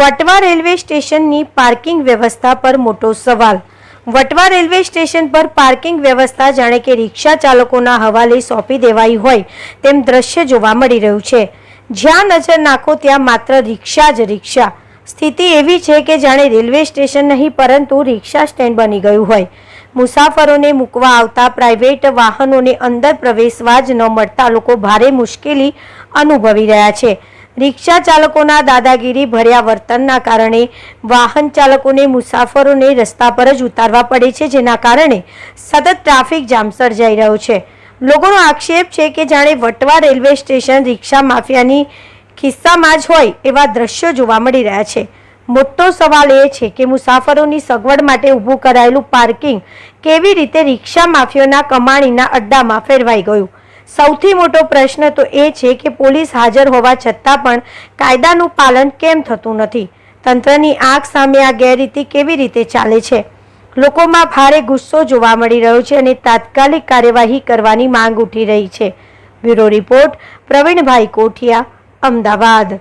Vatva railway સ્ટેશનની parking વ્યવસ્થા પર મોટો સવાલ. વટવા રેલવે સ્ટેશન પર પાર્કિંગ વ્યવસ્થા જાણે કે રિક્ષા ચાલકોના હવાલે સોંપી દેવાઈ હોય તેમ દ્રશ્ય જોવા મળી રહ્યું છે. જ્યાં નજર નાખો ત્યાં માત્ર રિક્ષા જ રિક્ષા. સ્થિતિ એવી છે કે જાણે રેલવે સ્ટેશન નહીં પરંતુ રિક્ષા સ્ટેન્ડ બની ગયું હોય. મુસાફરોને મૂકવા આવતા પ્રાઇવેટ વાહનોને અંદર પ્રવેશવા જ ન મળતા લોકો ભારે મુશ્કેલી અનુભવી રહ્યા છે. રિક્ષા ચાલકોના દાદાગીરી ભર્યા વર્તનના કારણે વાહન ચાલકોને મુસાફરોને રસ્તા પર જ ઉતારવા પડે છે, જેના કારણે સતત ટ્રાફિક જામ સર્જાઈ રહ્યો છે. લોકોનો આક્ષેપ છે કે જાણે વટવા રેલવે સ્ટેશન રિક્ષા માફિયાની ખિસ્સામાં જ હોય એવા દ્રશ્યો જોવા મળી રહ્યા છે. મોટો સવાલ એ છે કે મુસાફરોની સગવડ માટે ઊભું કરાયેલું પાર્કિંગ કેવી રીતે રિક્ષા માફિયોના કમાણીના અડ્ડામાં ફેરવાઈ ગયું? સૌથી મોટો પ્રશ્ન તો એ છે કે પોલીસ હાજર હોવા છતાં પણ કાયદાનું પાલન કેમ થતું નથી? તંત્રની આંખ સામે આ ગેરરીતિ કેવી રીતે ચાલે છે? લોકોમાં ભારે ગુસ્સો જોવા મળી રહ્યો છે અને તાત્કાલિક કાર્યવાહી કરવાની માંગ ઉઠી રહી છે. Bureau report Pravinbhai Kothiya, Ahmedabad.